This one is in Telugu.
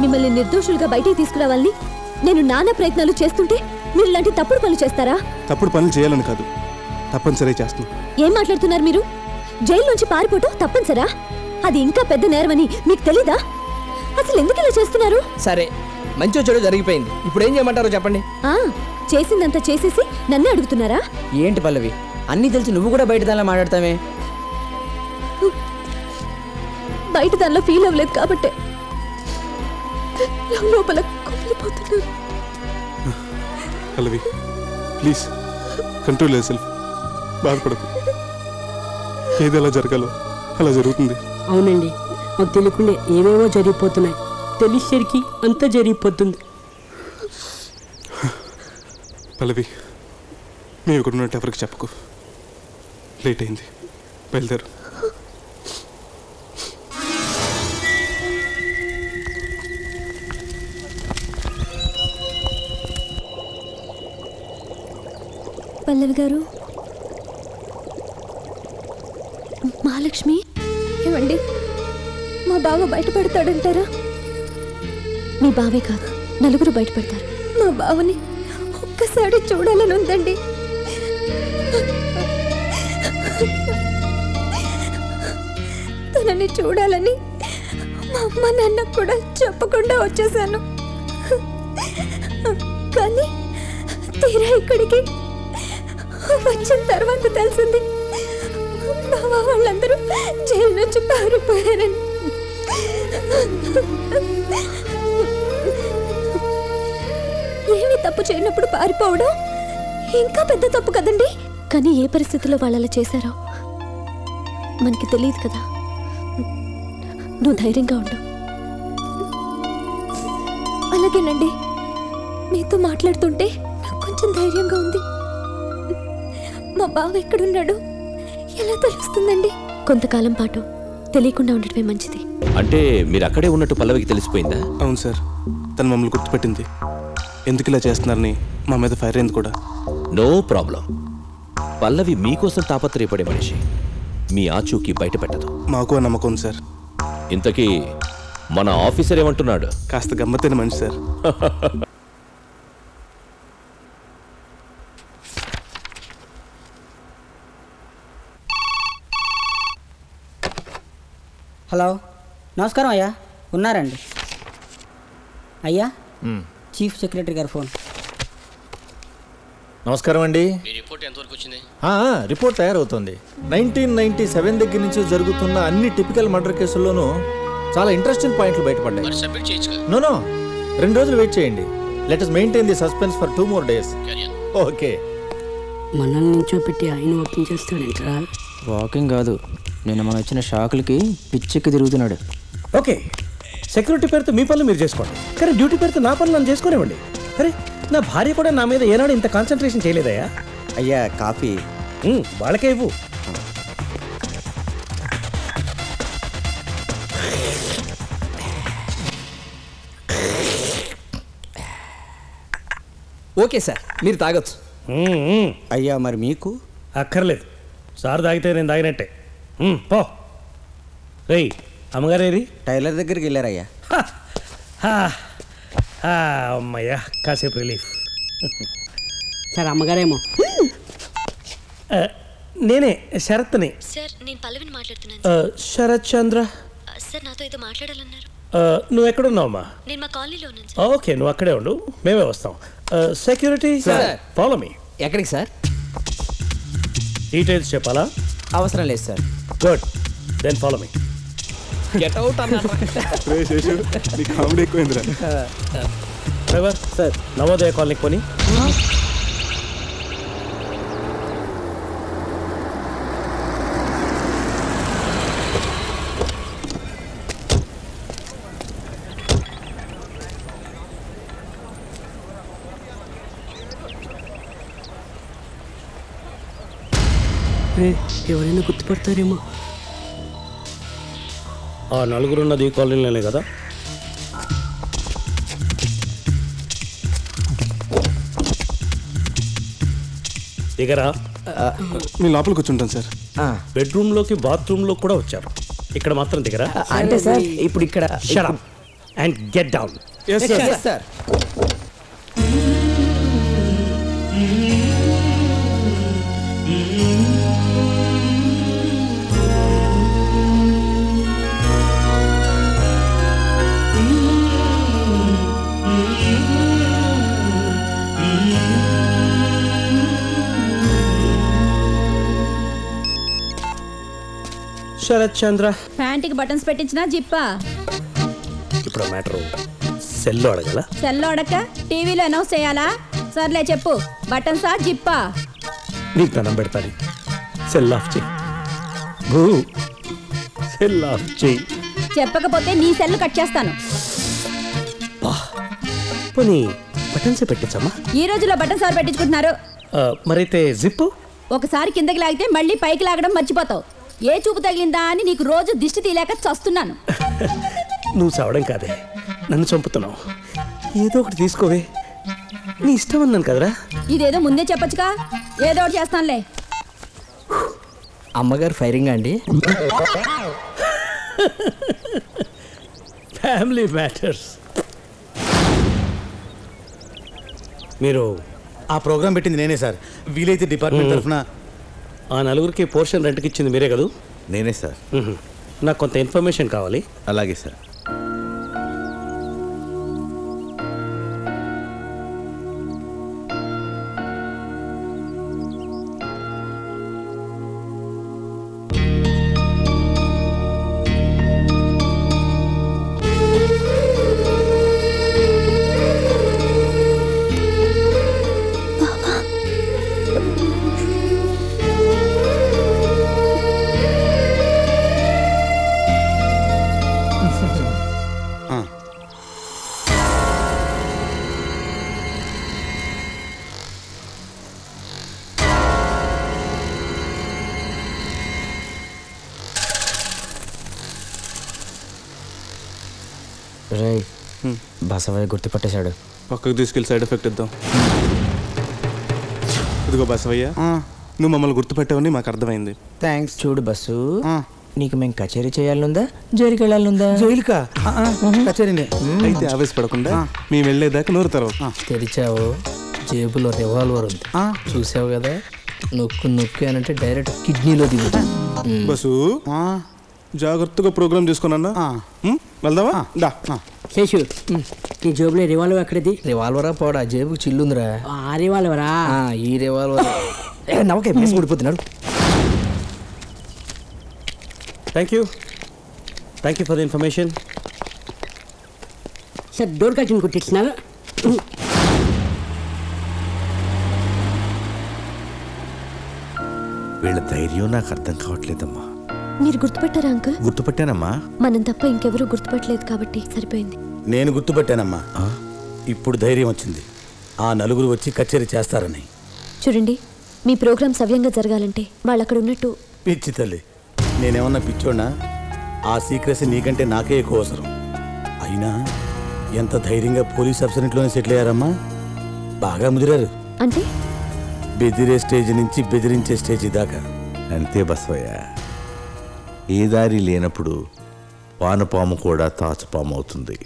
మిమ్మల్ని నిర్దోషులుగా బయటికి తీసుకురావాలని నేను నానా ప్రయత్నాలు చేస్తుంటే మీరు ఇలాంటి తప్పుడు పనులు చేస్తారా? తప్పుడు పనులు చేయాలని కాదు. తప్పనిసరి చేస్తున్నాం ఏం మాట్లాడుతున్నారు మీరు? జైలు నుంచి పారిపోవటం తప్పనిసరా? అది ఇంకా పెద్ద నేరమని మీకు తెలీదా? అసలు ఎందుకు ఇలా చేస్తున్నారు? సరే మంచి చెడు జరిగిపోయింది. ఇప్పుడు ఏం చేయమంటారో చెప్పండి. ఆ చేసిందంతా చేసేసి నన్నే అడుగుతున్నారా? ఏంటి పల్లవి? అన్నీ తెలిసి నువ్వు కూడా బయట దానిలో మాట్లాడతామే బయట దానిలో ఫీల్ అవ్వలేదు కాబట్టే లోపల కుమిలిపోతున్నాను. పల్లవి ప్లీజ్ కంట్రోల్ సెల్ఫ్ బాధపడకు. ఏది ఎలా జరగాలో అలా జరుగుతుంది. అవునండి. మాకు తెలియకుండా ఏవేవో జరిగిపోతున్నాయి. తెలిసేసరికి అంతా జరిగిపోతుంది. పల్లవి మేము ఇక్కడ ఉన్నట్టు ఎవరికి చెప్పకు. లేట్ అయింది. బయలుదేరు. పల్లవి గారు మహాలక్ష్మి ఏమండి? మా బావ బయటపడతాడంటారా? మీ బావే కాదు నలుగురు బయటపడతారు. మా బావని ఒక్కసారి చూడాలని ఉందండి. తనని చూడాలని మా అమ్మ నాన్న కూడా చెప్పకుండా వచ్చేసాను కానీ తీరా ఇక్కడికి వచ్చిన తర్వాత తెలిసింది. జైలు నుంచి పారిపోయారని. ఏమి తప్పు చేయనప్పుడు పారిపోవడం ఇంకా పెద్ద తప్పు కదండి? కానీ ఏ పరిస్థితిలో వాళ్ళు అలా చేశారో? మనకి తెలియదు కదా. నువ్వు ధైర్యంగా ఉండు. అలాగేనండి. మీతో మాట్లాడుతుంటే నాకు కొంచెం ధైర్యంగా ఉంది. మా బావ ఎక్కడున్నాడు ఎలా తెలుస్తుందండి? కొంతకాలం పాటు తెలియకుండా ఉండటమే మంచిది. అంటే మీరు అక్కడే ఉన్నట్టు పల్లవికి తెలిసిపోయిందా? అవును సార్. తను మమ్మల్ని గుర్తుపెట్టింది. ఎందుకు ఇలా చేస్తున్నారని మా మీద ఫైర్ అయింది కూడా. No problem. పల్లవి మీకోసం తాపత్రయపడే మనిషి. మీ ఆచూకీ బయట పెట్టదు మాకు ఆ నమ్మకం సార్. ఇంతకీ మన ఆఫీసర్ ఏమంటున్నాడు? కాస్త గమ్మత్తైన మనిషి సార్. హలో నమస్కారం అయ్యా. ఉన్నారండి. అయ్యా చీఫ్ సెక్రటరీ గారి ఫోన్. నమస్కారం అండి. రిపోర్ట్ ఎంతవరకు వచ్చింది? రిపోర్ట్ తయారవుతుంది. నైన్టీన్ నైన్టీ సెవెన్ దగ్గర నుంచి జరుగుతున్న అన్ని టిపికల్ మర్డర్ కేసుల్లోనూ చాలా ఇంట్రెస్టింగ్ పాయింట్లు బయటపడ్డాయి. సబ్మిట్ చేయొచ్చు నో నో రెండు రోజులు వెయిట్ చేయండి. Let us maintain the suspense for two more days okay మనల్ని నించోపెట్టి ఆయన ఓపెన్ చేస్తాడంటరా? వాకింగ్ కాదు. నేను మన వచ్చిన షాకులకి పిచ్చెక్కి తిరుగుతున్నాడు. ఓకే. సెక్యూరిటీ పేరుతో మీ పనులు మీరు చేసుకోండి. కానీ డ్యూటీ పేరుతో నా పనులు నన్ను చేసుకోనివ్వండి. అరే నా భార్య కూడా నా మీద ఏనాడు ఇంత కాన్సన్ట్రేషన్ చేయలేదయ్యా? అయ్యా కాఫీ. ఉమ్, వాళ్ళకే ఇవ్వు. ఓకే సార్ మీరు తాగొచ్చు. ఉమ్, ఉమ్, అయ్యా మరి మీకు? అక్కర్లేదు. సార్ తాగితే నేను తాగినట్టే. పో. రేయ్ అమ్మగారేరి టైలర్ దగ్గరికి వెళ్ళారయ్యా. హా, హా, హా, అమ్మయ్యా కాసేపు రిలీఫ్. సార్ అమ్మగారేమో. నేనే శరత్ని. సార్ నేను పల్లవిని మాట్లాడుతున్నాను శరత్ చంద్ర. సార్ నాతో ఏదో మాట్లాడాలన్నారు. నువ్వు ఎక్కడున్నావమ్మా? నేను మా కాలనీలో ఉన్నాను ఓకే నువ్వు అక్కడే ఉండు. మేమే వస్తాం. సెక్యూరిటీ? సార్. ఫాలో మీ ఎక్కడికి సార్? డీటెయిల్స్ చెప్పాలా? అవసరం లేదు sir. Good then follow me get out అన్నారు రే. శేషు నీ కామెడీ ఎక్కువైందిరా. డ్రైవర్ సార్ నవోదయ కాలనీకి కొని రే ఎవరైనా గుర్తుపడతారేమో. ఆ నలుగురు ఉన్నది ఈ కాలనీలోనే కదా? దిగరా మీ లోపల కూర్చుంటాను సార్. బెడ్రూమ్లోకి బాత్రూంలో కూడా వచ్చారు. ఇక్కడ మాత్రం దిగరా? అంటే సార్ ఇప్పుడు ఇక్కడ and get down yes sir Sarath Chandra. ప్యాంటుకి buttons పెట్టించినా జిప్పా? ఇప్పుడు మ్యాటర్ సెల్లో అడగల? సెల్లో అడక్క టీవీలో అనౌన్స్ చేయాలా? సర్లే చెప్పు బటన్సా జిప్పా? నీకు దండం పెడతాను సెల్ ఆఫ్ చెయ్యి భూ సెల్ ఆఫ్ చెయ్యి చెప్పకపోతే నీ సెల్ కట్ చేస్తాను. పోనీ బటన్సే పెట్టించమ్మా ఈ రోజులో బటన్స్ ఎవరు పెట్టించుకుంటున్నారు. మరైతే జిప్పు? ఒకసారి కిందకి లాగితే మళ్ళీ పైకి లాగడం మర్చిపోతావు. ఏ చూపు తగిలిందా అని నీకు రోజు దిష్టి తీలేక చస్తున్నాను. నువ్వు చావడం కాదే. నన్ను చంపుతున్నావు. ఏదో ఒకటి తీసుకోవే. నీ ఇష్టం అన్నాను కదరా. ఇదేదో ముందే చెప్పొచ్చుగా? ఏదో ఒకటి చేస్తానులే. అమ్మగారు ఫైరింగ్ అండి. ఫ్యామిలీ మ్యాటర్స్ మీరు ఆ ప్రోగ్రామ్ పెట్టింది నేనే సార్. వీలైతే డిపార్ట్మెంట్ తరఫున ఆ నలుగురికి పోర్షన్ రెంట్కి ఇచ్చింది మీరే కదూ? నేనే సార్. నాకు కొంత ఇన్ఫర్మేషన్ కావాలి. అలాగే సార్. రే బసవయ్య గుర్తుపట్టేశాడు. పక్కకు తీసుకెళ్ళి సైడ్ ఎఫెక్ట్ ఇద్దాం. ఇదిగో బసవయ్య నువ్వు మమ్మల్ని గుర్తుపెట్టావని మాకు అర్థమైంది. థ్యాంక్స్ చూడు బస్సు నీకు మేము కచేరీ చేయాలనుందా? జైలుకి వెళ్ళాలనుందా? జైలుకా? కచేరీనే. అయితే ఆవేశపడకుండా మేము వెళ్ళేదాకా నోరు తర్వాత తెరిచావు జేబులో రివాల్వర్ ఉంది. చూసావు కదా నొక్కు నొక్కు అని అంటే డైరెక్ట్ కిడ్నీలో దిగుతా. బస్సు జాగ్రత్తగా ప్రోగ్రామ్ తీసుకున్నా వెళ్దామా? దా. శేషు నీ జేబులో రివాల్వర్ ఎక్కడిది? రివాల్వరా పోడా? జేబు చిల్లుందిరా. ఆ రివాల్వరా? ఆ, ఈ రివాల్వర్. నవ్వకే ప్లేస్ ఊడిపోతున్నాడు thank you thank you for the information sir door కట్టిన కుట్టించినారు వీళ్ళ ధైర్యం నాకు అర్థం కావట్లేదమ్మా. మీరు గుర్తుపెట్టారా అంకుల్? గుర్తుపట్టానమ్మా. మనం తప్ప ఇంకెవరూ గుర్తుపట్టలేదు కాబట్టి సరిపోయింది. నేను గుర్తుపట్టానమ్మా. ఇప్పుడు ధైర్యం వచ్చింది. ఆ నలుగురు వచ్చి కచేరీ చేస్తారని. చూడండి మీ ప్రోగ్రామ్ సవ్యంగా జరగాలంటే వాళ్ళు అక్కడ ఉన్నట్టు. పిచ్చి తల్లి నేనేమన్నా పిచ్చోనా ఆ సీక్రెసీ నీకంటే నాకే ఎక్కువ అవసరం. అయినా ఎంత ధైర్యంగా పోలీస్ ఆఫీసర్ ఇంట్లోనే సెటిల్ అయ్యారమ్మా? బాగా ముదిరారు. అంటే? బెదిరే స్టేజ్ నుంచి బెదిరించే స్టేజ్ దాకా. అంతే బసవయ్య. ఏ దారి లేనప్పుడు వానపాము కూడా తాచుపాము అవుతుంది